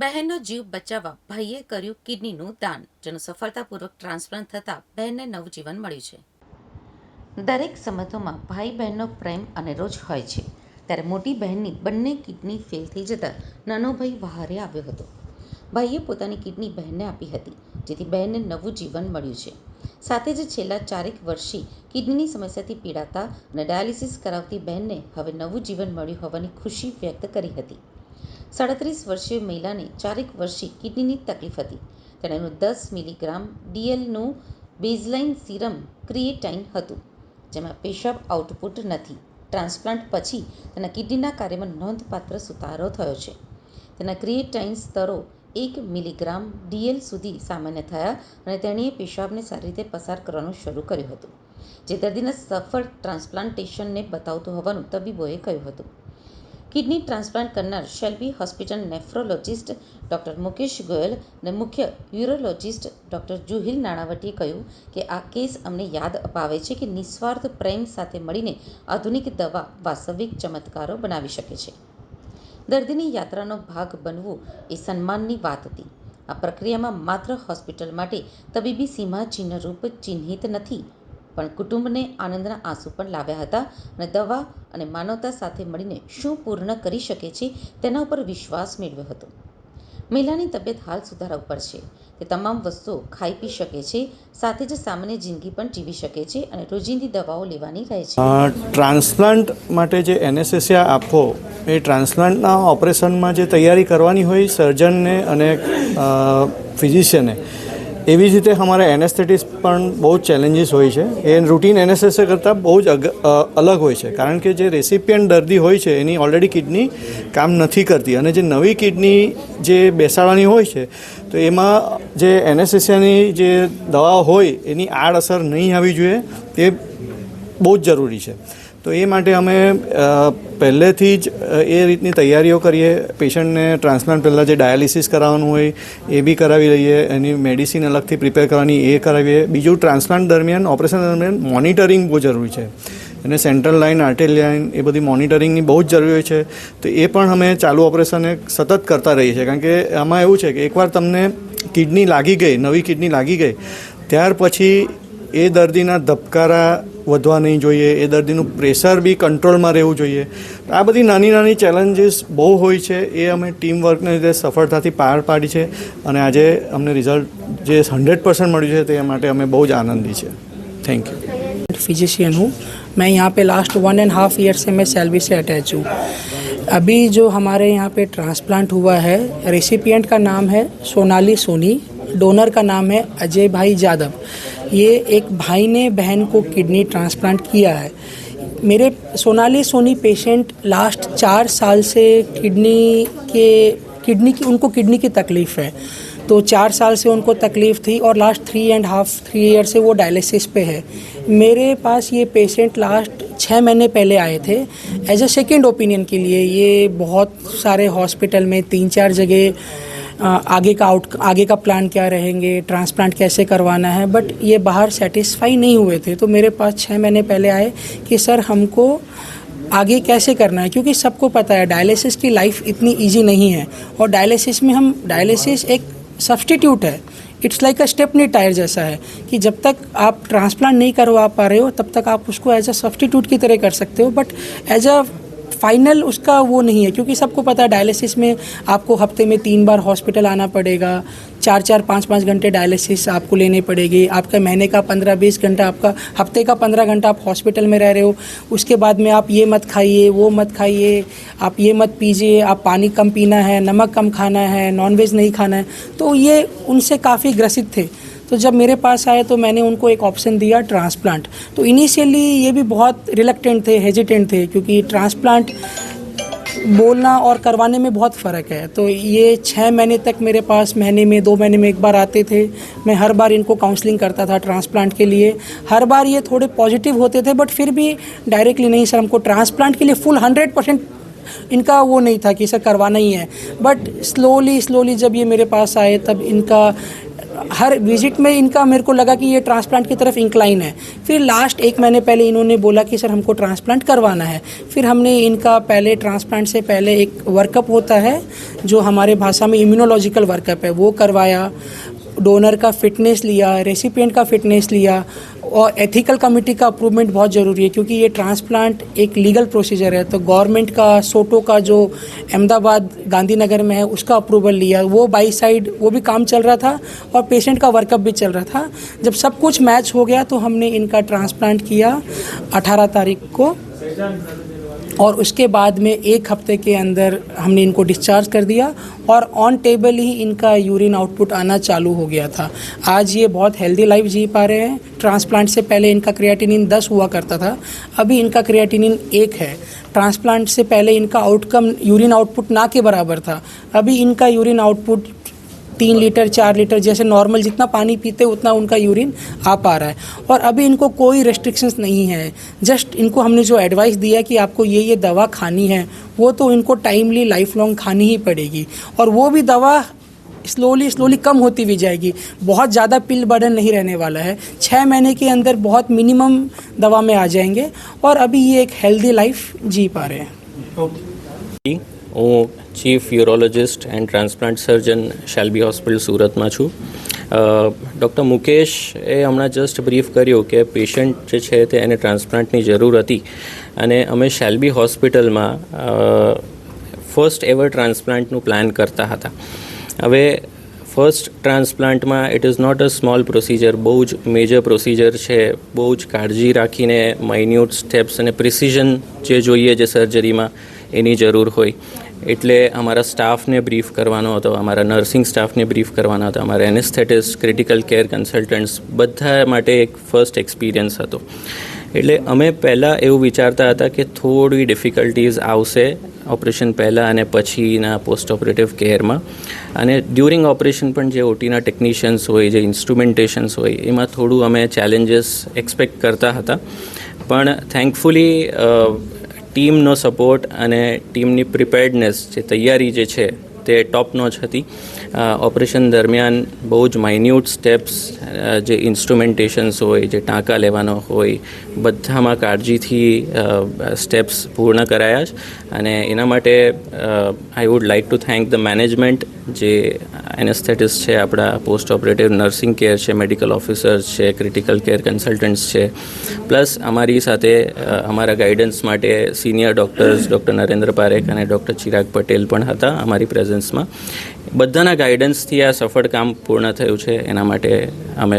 બહેનનો જીવ બચાવવા ભાઈએ કર્યું કિડનીનું દાન, જેનું સફળતાપૂર્વક ટ્રાન્સપ્લાન્ટ થતાં બહેનને નવું જીવન મળ્યું છે. દરેક સંબંધોમાં ભાઈ બહેનનો પ્રેમ અને રોજ હોય છે. ત્યારે મોટી બહેનની બંને કિડની ફેલ થઈ જતાં નાનો ભાઈ વહારે આવ્યો હતો. ભાઈએ પોતાની કિડની બહેનને આપી હતી, જેથી બહેનને નવું જીવન મળ્યું છે. સાથે જ છેલ્લા ચારેક વર્ષથી કિડનીની સમસ્યાથી પીડાતા અને ડાયાલિસિસ કરાવતી બહેનને હવે નવું જીવન મળ્યું હોવાની ખુશી વ્યક્ત કરી હતી. સાડત્રીસ વર્ષીય મહિલાને ચારેક વર્ષથી કિડનીની તકલીફ હતી. તેણેનું દસ મિલીગ્રામ ડીએલનું બેઝલાઇન સીરમ ક્રિએટાઇન હતું, જેમાં પેશાબ આઉટપુટ નથી. ટ્રાન્સપ્લાન્ટ પછી તેના કિડનીના કાર્યમાં નોંધપાત્ર સુધારો થયો છે. તેના ક્રિએટાઇન સ્તરો એક મિલીગ્રામ ડીએલ સુધી સામાન્ય થયા અને તેણીએ પેશાબને સારી રીતે પસાર કરવાનું શરૂ કર્યું હતું, જે દર્દીના સફળ ટ્રાન્સપ્લાન્ટેશનને બતાવતું હોવાનું તબીબોએ કહ્યું હતું. કિડની ટ્રાન્સપ્લાન્ટ કરનાર Shelby hospital nephrologist doctor Mukesh Goyal અને મુખ્ય યુરોલોજિસ્ટ ડોક્ટર જુહિલ નાણાવટીએ કહ્યું કે આ કેસ અમને યાદ અપાવે છે કે નિસ્વાર્થ પ્રેમ સાથે મળીને આધુનિક દવા વાસ્તવિક ચમત્કારો બનાવી શકે છે. દર્દીની યાત્રાનો ભાગ બનવું એ સન્માનની વાત હતી. આ પ્રક્રિયામાં માત્ર હોસ્પિટલ માટે તબીબી સીમાચિહ્નરૂપ ચિહ્નિત નથી પણ કુટુંબને આનંદના આંસુ પણ લાવ્યા હતા અને દવા અને માનવતા સાથે મળીને શું પૂર્ણ કરી શકે છે તેના ઉપર વિશ્વાસ મેળવ્યો હતો. મહિલાની તબિયત હાલ સુધારા ઉપર છે. તે તમામ વસ્તુઓ ખાઈ પી શકે છે, સાથે જ સામાન્ય જિંદગી પણ જીવી શકે છે અને રોજિંદી દવાઓ લેવાની રહે છે. ટ્રાન્સપ્લાન્ટ માટે જે એનેસ્થેસિયા આપવો એ ટ્રાન્સપ્લાન્ટના ઓપરેશનમાં જે તૈયારી કરવાની હોય સર્જનને અને ફિઝિશિયને એવી જ રીતે અમારે એનેસ્થેટિસ પણ બહુ જ ચેલેન્જીસ હોય છે. એ રૂટીન એનેસ્થેસિયા કરતાં બહુ જ અલગ હોય છે. કારણ કે જે રેસિપિયન્ટ દર્દી હોય છે, એની ઓલરેડી કિડની કામ નથી કરતી. અને જે નવી કિડની જે બેસાડવાની હોય છે, તો એમાં જે એનેસ્થેસિયાની જે દવા હોય, એની આડઅસર નહીં આવવી જોઈએ, તે બહુ જ જરૂરી છે. તો એ માટે અમે પહેલેથી જ એ રીતની તૈયારીઓ કરીએ. પેશન્ટને ટ્રાન્સપ્લાન્ટ પહેલાં જે ડાયાલિસિસ કરાવવાનું હોય, એ બી કરાવી લઈએ. એની મેડિસિન અલગથી પ્રિપેર કરવાની એ કરાવીએ. બીજું ટ્રાન્સપ્લાન્ટ દરમિયાન, ઓપરેશન દરમિયાન મોનિટરિંગ બહુ જરૂરી છે. અને સેન્ટ્રલ લાઇન આર્ટેલ લાઇન, એ બધી મોનિટરિંગની બહુ જ જરૂરી છે. તો એ પણ અમે ચાલુ ઓપરેશને સતત કરતા રહીએ છીએ. કારણ કે આમાં એવું છે કે એકવાર તમને કિડની લાગી ગઈ, નવી કિડની લાગી ગઈ, ત્યાર પછી એ દર્દીના ધબકારા વધવા નહીં જોઈએ એ દર્દીનું પ્રેશર બી કંટ્રોલમાં રહેવું જોઈએ આ બધી નાની નાની ચેલેન્જીસ બહુ હોય છે એ અમે ટીમ વર્કને લીધે સફળતાથી પાર પાડી છે અને આજે અમને રિઝલ્ટ જે હંડ્રેડ પર્સન્ટ મળ્યું છે તે માટે અમે બહુ જ આનંદી છે થેન્ક યુ फिजिशियन हूँ मैं यहाँ पे last one and half year से मैं सेल्वी से अटैच हूँ अभी जो हमारे यहाँ पे ट्रांसप्लांट हुआ है रेसिपिएंट का नाम है सोनाली सोनी डोनर का नाम है अजय भाई यादव ये एक भाई ने बहन को किडनी ट्रांसप्लांट किया है। मेरे सोनाली सोनी पेशेंट लास्ट चार साल से किडनी के, किडनी की, उनको किडनी की तकलीफ़ है। तो चार साल से उनको तकलीफ़ थी और last three and half three year से वो डायलिसिस पे है। मेरे पास ये पेशेंट लास्ट छः महीने पहले आए थे। एज अ सेकेंड ओपिनियन के लिए ये बहुत सारे हॉस्पिटल में तीन चार जगह आगे का आउट आगे का प्लान क्या रहेंगे ट्रांसप्लांट कैसे करवाना है बट ये बाहर सेटिस्फाई नहीं हुए थे। तो मेरे पास छः महीने पहले आए कि सर हमको आगे कैसे करना है, क्योंकि सबको पता है डायलिसिस की लाइफ इतनी इजी नहीं है। और डायलिसिस में हम डायलिसिस एक सब्सटीट्यूट है। It's like a stepney tyre जैसा है कि जब तक आप ट्रांसप्लांट नहीं करवा पा रहे हो, तब तक आप उसको एज अ सब्सटीट्यूट की तरह कर सकते हो। बट एज अ फाइनल उसका वो नहीं है, क्योंकि सबको पता है डायलिसिस में आपको हफ़्ते में तीन बार हॉस्पिटल आना पड़ेगा, चार चार, पाँच पाँच घंटे डायलिसिस आपको लेने पड़ेगी। आपका महीने का पंद्रह, बीस घंटा, आपका हफ़्ते का पंद्रह घंटा आप हॉस्पिटल में रह रहे हो, उसके बाद में आप ये मत खाइए, वो मत खाइए, आप ये मत पीजिए, आप पानी कम पीना है, नमक कम खाना है नॉनवेज नहीं खाना है। तो ये उनसे काफ़ी ग्रसित थे। तो जब मेरे पास आए तो मैंने उनको एक ऑप्शन दिया ट्रांसप्लांट तो इनिशियली ये भी बहुत रिलक्टेंट थे हेजिटेंट थे, क्योंकि ट्रांसप्लांट बोलना और करवाने में बहुत फ़र्क है। तो ये छः महीने तक मेरे पास, महीने में, दो महीने में एक बार आते थे। मैं हर बार इनको काउंसलिंग करता था ट्रांसप्लांट के लिए। हर बार ये थोड़े पॉजिटिव होते थे बट फिर भी डायरेक्टली नहीं, सर, हमको ट्रांसप्लांट के लिए फुल हंड्रेड परसेंट इनका वो नहीं था कि, सर, करवाना ही है। बट स्लोली स्लोली जब ये मेरे पास आए, तब इनका हर विज़िट में इनका मेरे को लगा कि ये ट्रांसप्लांट की तरफ़ इंक्लाइन है। फिर लास्ट एक महीने पहले इन्होंने बोला कि सर हमको ट्रांसप्लांट करवाना है। फिर हमने इनका पहले ट्रांसप्लांट से पहले एक वर्कअप होता है, जो हमारे भाषा में इम्यूनोलॉजिकल वर्कअप है। वो करवाया डोनर का फिटनेस लिया रेसिपियंट का फिटनेस लिया और एथिकल कमेटी का अप्रूवमेंट बहुत ज़रूरी है, क्योंकि ये ट्रांसप्लांट एक लीगल प्रोसीजर है तो गवर्नमेंट का सोटो का जो अहमदाबाद, गांधीनगर में है, उसका अप्रूवल लिया। वो बाई साइड वो भी काम चल रहा था और पेशेंट का वर्कअप भी चल रहा था। जब सब कुछ मैच हो गया तो हमने इनका ट्रांसप्लांट किया 18 तारीख को। और उसके बाद में एक हफ़्ते के अंदर हमने इनको डिस्चार्ज कर दिया और ऑन टेबल ही इनका यूरिन आउटपुट आना चालू हो गया था। आज ये बहुत हेल्दी लाइफ जी पा रहे हैं। ट्रांसप्लांट से पहले इनका क्रिएटिनिन 10 हुआ करता था। अभी इनका क्रिएटिनिन एक है। ट्रांसप्लांट से पहले इनका आउटकम यूरिन आउटपुट ना के बराबर था। अभी इनका यूरिन आउटपुट तीन लीटर, चार लीटर जैसे नॉर्मल जितना पानी पीते उतना उनका यूरिन आ पा रहा है। और अभी इनको कोई रेस्ट्रिक्शंस नहीं है। जस्ट इनको हमने जो एडवाइस दिया कि आपको ये ये दवा खानी है, वो तो इनको टाइमली लाइफ लॉन्ग खानी ही पड़ेगी। और वो भी दवा स्लोली स्लोली कम होती भी जाएगी। बहुत ज़्यादा पिल बर्डन नहीं रहने वाला है। छः महीने के अंदर बहुत मिनिमम दवा में आ जाएँगे। और अभी ये एक हेल्दी लाइफ जी पा रहे हैं। હું chief urologist and transplant surgeon Shelby hospital સુરતમાં છું. ડૉક્ટર મુકેશ એ હમણાં જસ્ટ બ્રીફ કર્યું કે પેશન્ટ જે છે તે એને ટ્રાન્સપ્લાન્ટની જરૂર હતી અને અમે શેલ્બી હોસ્પિટલમાં ફર્સ્ટ એવર ટ્રાન્સપ્લાન્ટનું પ્લાન કરતા હતા. હવે first ટ્રાન્સપ્લાન્ટમાં it is not a small procedure બહુ જ મેજર પ્રોસિજર છે, બહુ જ કાળજી રાખીને માઇન્યુટ સ્ટેપ્સ અને પ્રિસિઝન જે જોઈએ જે સર્જરીમાં એની જરૂર હોય. એટલે અમારા સ્ટાફને બ્રીફ કરવાનો હતો, અમારા નર્સિંગ સ્ટાફને બ્રીફ કરવાનો હતો, અમારા એનેસ્થેટિસ્ટ ક્રિટિકલ કેર કન્સલ્ટન્ટ્સ બધા માટે એક ફર્સ્ટ એક્સપિરિયન્સ હતો. એટલે અમે પહેલાં એવું વિચારતા હતા કે થોડી ડિફિકલ્ટીઝ આવશે ઓપરેશન પહેલાં અને પછીના પોસ્ટ ઓપરેટિવ કેરમાં અને ડ્યુરિંગ ઓપરેશન પણ જે ઓટીના ટેકનિશિયન્સ હોય, જે ઇન્સ્ટ્રુમેન્ટેશન્સ હોય, એમાં થોડું અમે ચેલેન્જીસ એક્સપેક્ટ કરતા હતા. પણ થેન્કફુલી ટીમનો સપોર્ટ અને ટીમની પ્રિપેર્ડનેસ જે તૈયારી જે છે તે ટોપ નોચ હતી. ઓપરેશન દરમિયાન બહુ જ માઇન્યુટ સ્ટેપ્સ જે ઇન્સ્ટ્રુમેન્ટેશન્સ હોય, જે ટાંકા લેવાનો હોય, બધામાં કાળજીથી સ્ટેપ્સ પૂર્ણ કરાયા છે અને એના માટે I would like to thank the management જે એનેસ્થેટિસ્ટ છે, આપણા પોસ્ટ ઓપરેટિવ નર્સિંગ કેર છે મેડિકલ ઓફિસર્સ છે ક્રિટિકલ કેર કન્સલ્ટન્ટ્સ છે. પ્લસ અમારી સાથે અમારા ગાઈડન્સ માટે senior doctors doctor Narendra Parekh અને ડૉક્ટર ચિરાગ પટેલ પણ હતા અમારી પ્રેઝન્સમાં બધાના ગાઈડન્સથી આ સફળ કામ પૂર્ણ થયું છે એના માટે અમે